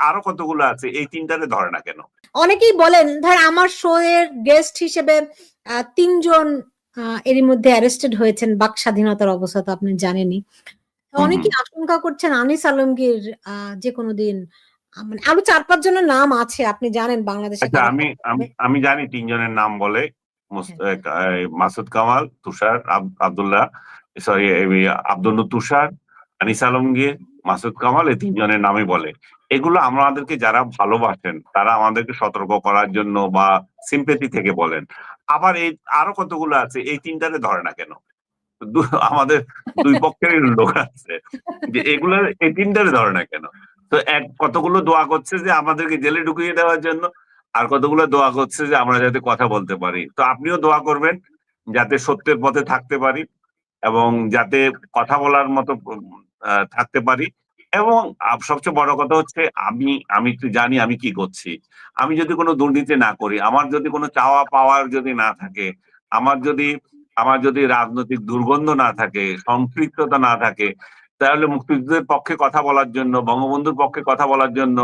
আরও কতগুলো আছে? এই তিনটারে ধরে না কেন? অনেকেই বলেন ধর আমার শো এর গেস্ট হিসেবে তিনজন এরই মধ্যে অ্যারেস্টেড হয়েছেন বাক স্বাধীনতার অবস্থা তো আপনি জানেনই। অনেকেই আশঙ্কা করছেন আনিস আলমগীর যে কোনো দিন মানে আরও চার পাঁচ জনের নাম আছে আপনি জানেন বাংলাদেশে আচ্ছা আমি আমি জানি তিনজনের নাম বলে এ, এ, মাসুদ কামাল তুষার আব- আব্দুল্লাহ সরি আব্দুল তুষার আনিস আলমগীর মাসুদ কামাল এই তিনজনের নামই বলে। এগুলো আমাদেরকে যারা ভালোবাসেন, তারা আমাদেরকে সতর্ক করার জন্য বা সিম্পেথি থেকে বলেন। আবার এই আরও কতগুলো আছে, এই তিনটারে ধরে না কেন? আমাদের দুই পক্ষের লোক আছে। যে এগুলো, এই তিনটারে ধরে না কেন? তো এক, কতগুলো দোয়া করছে যে আমাদেরকে জেলে ঢুকিয়ে দেওয়ার জন্য, আর কতগুলো দোয়া করছে যে আমরা যাতে কথা বলতে পারি। তো আপনিও দোয়া করবেন, যাতে সত্যের পথে থাকতে পারি এবং যাতে কথা বলার মতো থাকতে পারি। এবং সবচেয়ে বড় কথা হচ্ছে আমি আমি জানি আমি কি করছি। আমি যদি কোনো দুর্নীতি না করি, আমার যদি কোনো চাওয়া পাওয়ার যদি না থাকে, আমার যদি আমার যদি রাজনৈতিক দুর্গন্ধ না থাকে, সম্পৃক্ততা না থাকে, তাহলে মুক্তিযুদ্ধের পক্ষে কথা বলার জন্য, বঙ্গবন্ধুর পক্ষে কথা বলার জন্য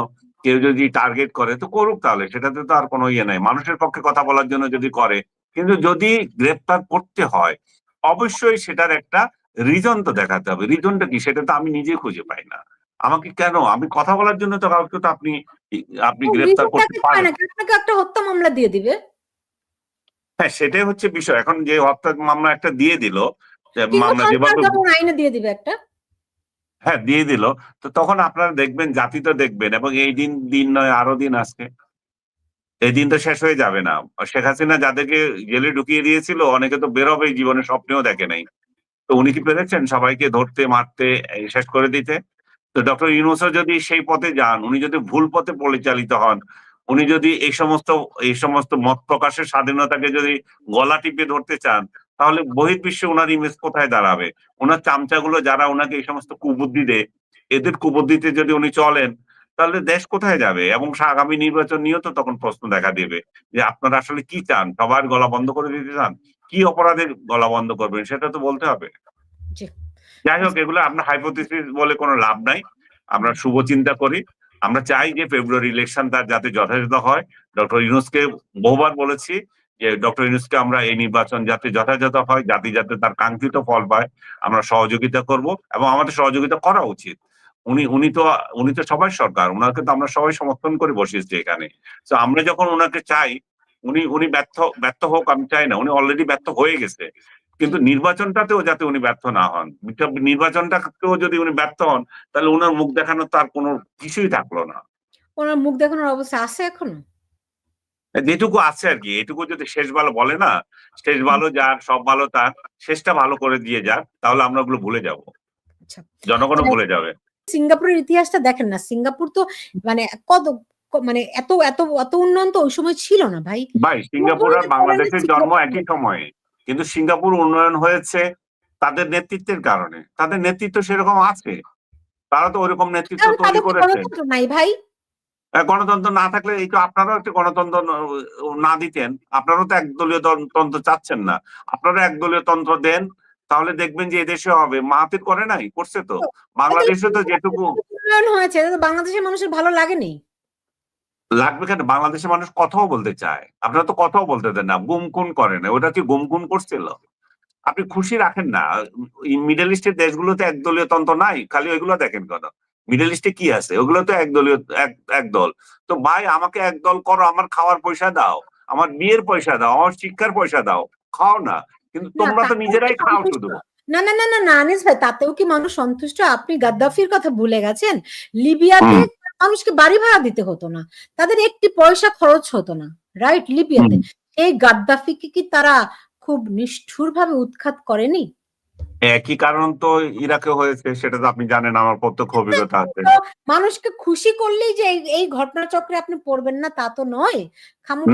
কেউ যদি টার্গেট করে, তো করুক তাহলে। সেটাতে তো আর কোনো ইয়ে নাই। মানুষের পক্ষে কথা বলার জন্য যদি করে, কিন্তু যদি গ্রেপ্তার করতে হয়, অবশ্যই সেটার একটা রিজন তো দেখাতে হবে। রিজনটা কি? সেটা তো আমি নিজে খুঁজে পাই না। আমাকে কেন? আমি কথা বলার জন্য তো কাউকে তো আপনি আপনি reasonটা করতে পারেন। আপনাকে একটা হত্যা মামলা দিয়ে দিবে। হ্যাঁ সেটাই হচ্ছে বিষয়। এখন যে হত্যা মামলা একটা দিয়ে দিল মামলা যেভাবে আইনে দিয়ে দিবে একটা? হ্যাঁ দিয়ে দিল। তো তখন আপনারা দেখবেন জাতি তো দেখবেন এবং এই দিন দিন নয় আরও দিন আসছে এই দিন তো শেষ হয়ে যাবে না। শেখ হাসিনা যাদেরকে জেলে ঢুকিয়ে দিয়েছিল অনেকে তো বেরোবে জীবনে স্বপ্নেও দেখে নাই। তো উনি কি পেরেছেন? সবাইকে ধরতে, মারতে শেষ করে দিতে। তো ডক্টর ইউনুসও যদি সেই পথে যান, উনি যদি ভুল পথে পরিচালিত হন, উনি যদি এই সমস্ত এই সমস্ত মত প্রকাশের স্বাধীনতাকে যদি গলা টিপে ধরতে চান, তাহলে বহির্বিশ্বে ওনার ইমেজ কোথায় দাঁড়াবে? ওনার চামচাগুলো যারা ওনাকে এই সমস্ত কুবুদ্ধি দেয়, এদের কুবুদ্ধিতে যদি উনি চলেন, তাহলে দেশ কোথায় যাবে? এবং আগামী নির্বাচন নিয়েও তো তখন প্রশ্ন দেখা দেবে যে আপনারা আসলে কি চান? সবার গলা বন্ধ করে দিতে চান? কি অপরাধের গলা বন্ধ করবেন সেটা তো বলতে হবে। যাই হোক এগুলো আপনার হাইপোথিসিস বলে কোনো লাভ নাই। আমরা শুভ চিন্তা করি। আমরা চাই যে ফেব্রুয়ারি ইলেকশন তার যাতে যথাযথ হয়। ডক্টর ইউনুসকে বহুবার বলেছি যে ডক্টর ইউনুসকে আমরা এই নির্বাচন যাতে যথাযথ হয় জাতি যাতে তার কাঙ্ক্ষিত ফল পায় আমরা সহযোগিতা করব এবং আমাদের সহযোগিতা করা উচিত। উনি উনি তো উনি তো সবাই সরকার ওনাকে তো আমরা সবাই সমর্থন করে বসিয়েছি এখানে। তো আমরা যখন ওনাকে চাই উনি উনি ব্যর্থ ব্যর্থ হোক আমি চাই না। উনি অলরেডি ব্যর্থ হয়ে গেছে। কিন্তু নির্বাচনটাতেও যাতে উনি ব্যর্থ না হন। নির্বাচনটাতেও যদি উনি ব্যর্থ হন তাহলে ওনার মুখ দেখানোর তার কোনো কিছুই থাকল না। ওনার মুখ দেখানোর অবস্থা আছে এখনও? যেটুকু আছে আর কি। এটুকু যদি শেষ ভালো বলে না শেষ ভালো যার সব ভালো তার শেষটা ভালো করে দিয়ে যাক তাহলে আমরা ওগুলো ভুলে যাব। আচ্ছা। জনগণও ভুলে যাবে। সিঙ্গাপুরের ইতিহাসটা দেখেন না। সিঙ্গাপুর তো মানে কত মানে এত এত এত উন্নয়ন তো ওই সময় ছিল না ভাই। ভাই সিঙ্গাপুর আর বাংলাদেশের জন্ম একই সময়ে। কিন্তু সিঙ্গাপুর উন্নয়ন হয়েছে তাদের নেতৃত্বের কারণে। তাদের নেতৃত্ব সেরকম আছে। তারা তো ওরকম নেতৃত্ব তৈরি করেছে। গণতন্ত্র নাই ভাই? গণতন্ত্র না থাকলে এই তো আপনারাও একটা গণতন্ত্র না দিতেন। আপনারাও তো একদলীয় দল- তন্ত্র চাচ্ছেন না। আপনারা একদলীয় তন্ত্র দেন তাহলে দেখবেন যে এদেশে হবে। মাহাতির করে নাই করছে তো। বাংলাদেশে তো যেটুকু উন্নয়ন হয়েছে বাংলাদেশের মানুষের ভালো লাগেনি। লাগবে কেন? বাংলাদেশের মানুষ কথাও বলতে চায়। আপনারা তো কথাও বলতে দেন না গুমকুন করে না ওটা কি গুমকুন করছিল? আপনি খুশি রাখেন না। মিডল ইস্টের দেশগুলোতে একদলীয় তন্ত্র নাই খালি ওইগুলো দেখেন কেন? মিডল ইস্টে কি আছে? ওগুলো তো একদলীয় একদল। তো ভাই আমাকে একদল করো আমার খাওয়ার পয়সা দাও আমার বিয়ের পয়সা দাও আমার শিক্ষার পয়সা দাও খাও না। কিন্তু তোমরা তো নিজেরাই খাও শুধু। না না না না না আনিস ভাই তাতেও কি মানুষ সন্তুষ্ট? আপনি গাদ্দাফির কথা ভুলে গেছেন? লিবিয়াতে মানুষকে বাড়ি ভাড়া দিতে হতো না। তাদের একটি পয়সা খরচ হতো না রাইট লিবিয়াতে এই গাদ্দাফিকে কি তারা খুব নিষ্ঠুরভাবে উৎখাত করেনি? একই কারণ তো ইরাকে হয়েছে সেটা তো আপনি জানেন আমার প্রত্যক্ষ অভিজ্ঞতা আছে। মানুষকে খুশি করলেই যে এই- এই ঘটনাচক্রে আপনি পড়বেন না তা তো নয়।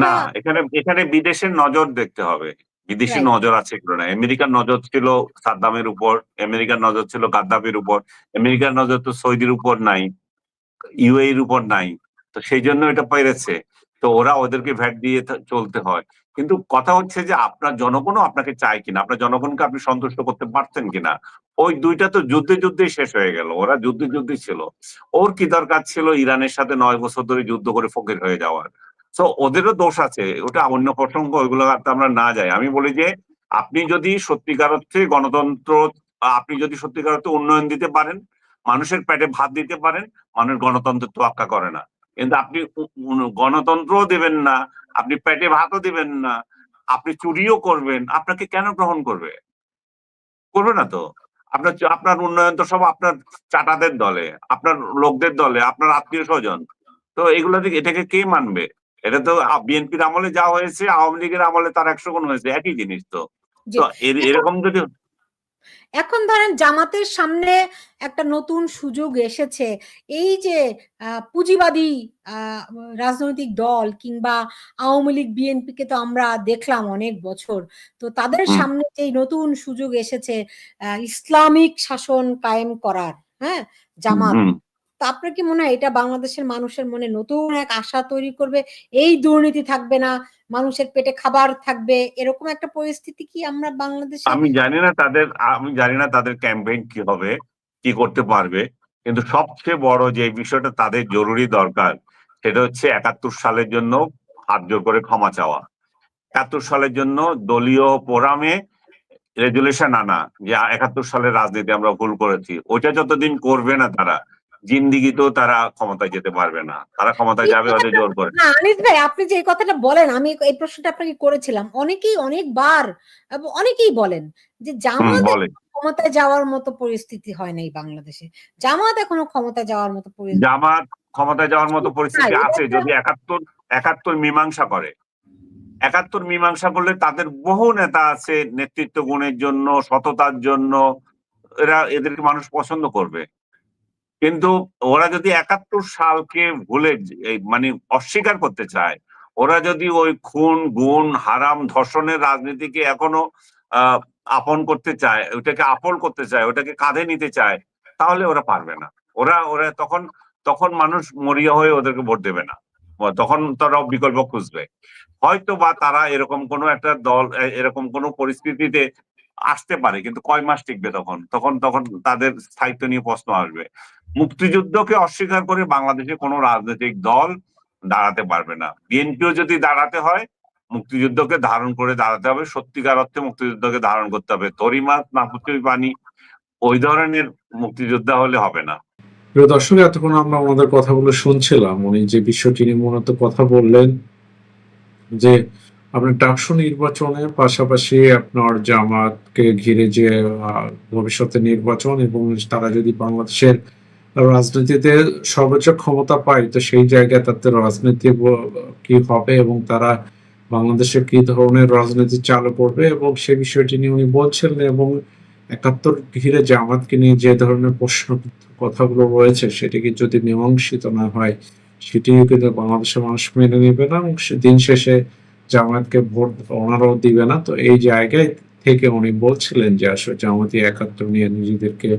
না এখানে এখানে বিদেশের নজর দেখতে হবে। বিদেশি নজর আছে কিনা না। আমেরিকার নজর ছিল সাদ্দামের উপর আমেরিকার নজর ছিল গাদ্দাফির উপর আমেরিকার নজর তো সৌদির উপর নাই। ইউএর উপর নাই। তো সেই জন্য এটা পেরেছে। তো ওরা ওদেরকে ভ্যাট দিয়ে চলতে হয়। কিন্তু কথা হচ্ছে যে আপনার জনগণও আপনাকে চায় কিনা, আপনার জনগণকে আপনি সন্তুষ্ট করতে পারছেন কিনা, ওই দুইটা তো যুদ্ধে যুদ্ধে শেষ হয়ে গেল। ওরা যুদ্ধে যুদ্ধে ছিল। ওর কি দরকার ছিল ইরানের সাথে নয় বছর ধরে যুদ্ধ করে ফকির হয়ে যাওয়ার? তো ওদেরও দোষ আছে। ওটা অন্য প্রসঙ্গ, ওইগুলো আমরা না যাই। আমি বলি যে, আপনি যদি সত্যিকার অর্থে গণতন্ত্র, আপনি যদি সত্যিকার অর্থে উন্নয়ন দিতে পারেন মানুষের পেটে ভাত দিতে পারেন মানুষ গণতন্ত্রের তোয়াক্কা করে না। কিন্তু আপনি গণতন্ত্রও দেবেন না আপনি পেটে ভাতও দিবেন না আপনি চুরিও করবেন আপনাকে কেন গ্রহণ করবে? করবে না তো। আপনার আপনার উন্নয়ন তো সব আপনার চাটাদের দলে আপনার লোকদের দলে আপনার আত্মীয় স্বজন। তো এগুলো এটাকে কে মানবে? এটা তো বিএনপির আমলে যা হয়েছে আওয়ামী লীগের আমলে তার একশো গুণ হয়েছে একই জিনিস তো। এরকম যদি এখন ধরেন জামাতের সামনে একটা নতুন সুযোগ এসেছে। এই যে পুঁজিবাদী আহ, রাজনৈতিক দল কিংবা আওয়ামী লীগ বিএনপিকে তো আমরা দেখলাম অনেক বছর। তো তাদের সামনে যে নতুন সুযোগ এসেছে আহ, ইসলামিক শাসন কায়েম করার হ্যাঁ? জামাত। তা আপনার কি মনে হয় এটা বাংলাদেশের মানুষের মনে নতুন এক আশা তৈরি করবে? এই দুর্নীতি থাকবে না, মানুষের পেটে খাবার থাকবে, এরকম একটা পরিস্থিতি কি আমরা বাংলাদেশে? আমি জানি না তাদের, আমি জানি না তাদের ক্যাম্পেইন কি হবে, কি করতে পারবে, কিন্তু সবচেয়ে বড় যে বিষয়টা তাদের জরুরি দরকার, সেটা হচ্ছে একাত্তর সালের জন্য হাত জোর করে ক্ষমা চাওয়া। একাত্তর সালের জন্য দলীয় ফোরামে রেজুলেশন আনা, যে একাত্তর সালের রাজনীতি আমরা ভুল করেছি। ওইটা যতদিন করবে না তারা জিন্দিগিতেও তারা ক্ষমতায় যেতে পারবে না। তারা ক্ষমতায় যাবে হয়তো জোর করে। না আনিস ভাই আপনি যে এই কথাটা বলেন আমি এই প্রশ্নটা আপনাকে করেছিলাম। অনেকেই অনেকবার অনেকেই বলেন যে জামাত ক্ষমতায় যাওয়ার মতো পরিস্থিতি হয় নাই বাংলাদেশে। জামাত এখনও ক্ষমতায় যাওয়ার মতো পরিস্থিতি জামাত ক্ষমতায় যাওয়ার মতো পরিস্থিতি আছে যদি একাত্তর একাত্তর মীমাংসা করে। একাত্তর মীমাংসা করলে তাদের বহু নেতা আছে নেতৃত্ব গুণের জন্য সততার জন্য এরা এদেরকে মানুষ পছন্দ করবে। কিন্তু ওরা যদি একাত্তর সালকে ভুলে মানে অস্বীকার করতে চায়, ওরা যদি ওই খুন, গুণ, হারাম, ধর্ষণের রাজনীতিকে এখনও আপন করতে চায়, ওটাকে আপন করতে চায়, ওটাকে কাঁধে নিতে চায়, তাহলে ওরা পারবে না। ওরা ওরা তখন তখন মানুষ মরিয়া হয়ে ওদেরকে ভোট দেবে না। তখন তারা বিকল্প খুঁজবে। হয়তো বা তারা এরকম কোনো একটা দল এরকম কোনো পরিস্থিতিতে আসতে পারে, কিন্তু কয় মাস টিকবে তখন? তখন তখন তাদের স্থায়িত্ব নিয়ে প্রশ্ন আসবে। মুক্তিযুদ্ধকে অস্বীকার করে বাংলাদেশে কোনো রাজনৈতিক দল দাঁড়াতে পারবে না। বিএনপিও যদি দাঁড়াতে হয়, মুক্তিযুদ্ধকে ধারণ করে দাঁড়াতে হবে, সত্যিকার অর্থে মুক্তিযুদ্ধকে ধারণ করতে হবে। তরিমাত না পুচুই পানি ওই ধরনের মুক্তিযোদ্ধা হলে হবে না। প্রিয় দর্শক, এতক্ষণ আমরা ওনাদের কথাগুলো শুনছিলাম। উনি যে বিষয়টি নিয়ে মূলত কথা বললেন, যে আপনার ডাকসু নির্বাচনের পাশাপাশি আপনার জামাতকে ঘিরে যে ভবিষ্যতে নির্বাচন এবং তারা যদি বাংলাদেশের রাজনীতিতে সর্বোচ্চ ক্ষমতা পায়, তো সেই জায়গায় তাদের রাজনীতি কি হবে এবং তারা বাংলাদেশে কি ধরনের রাজনীতি চালু করবে এবং সে বিষয়টি নিয়ে উনি বলছিলেন এবং একাত্তর ঘিরে জামাতকে নিয়ে যে ধরনের প্রশ্ন কথাগুলো রয়েছে সেটিকে যদি মীমাংসিত না হয় সেটি কিন্তু বাংলাদেশের মানুষ মেনে নেবে না এবং দিন শেষে জামায়াতকে ভোট ওনারাও দিবে না। তো এই জায়গায় থেকে উনি বলছিলেন যে আসলে জামাতি একাত্তর নিয়ে নিজেদেরকে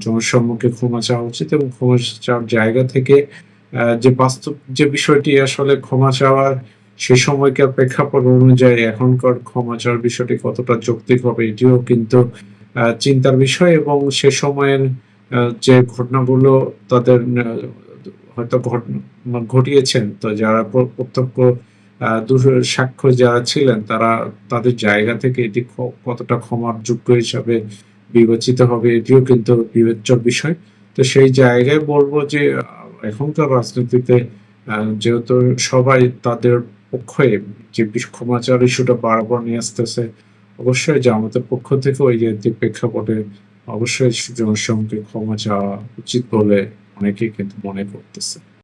জনসম্মুখে ক্ষমা চাওয়া উচিত এবং ক্ষমা চাওয়ার জায়গা থেকে যে বাস্তব, যে বিষয়টি আসলে ক্ষমা চাওয়ার সে সময়কার প্রেক্ষাপট অনুযায়ী এখনকার ক্ষমা চাওয়ার বিষয়টি কতটা যৌক্তিক হবে, এটিও কিন্তু চিন্তার বিষয় এবং সে সময়ের যে ঘটনাগুলো তাদের হয়তো ঘট- ঘটিয়েছেন, তো যারা প্রত্যক্ষ সাক্ষ্য যারা ছিলেন তারা তাদের জায়গা থেকে এটি কতটা ক্ষমার যোগ্য হিসাবে বিবেচিত হবে, এটিও কিন্তু বিবেচ্য বিষয়। তো সেই জায়গায় বলব যে, এখনকার রাজনীতিতে যেহেতু সবাই তাদের পক্ষে যে ক্ষমাচার ইস্যুটা বারবার নিয়ে আসতেছে, অবশ্যই যে আমাদের পক্ষ থেকে ওই যে প্রেক্ষাপটে অবশ্যই জনসংখ্যে ক্ষমা চাওয়া উচিত বলে অনেকেই কিন্তু মনে করতেছে।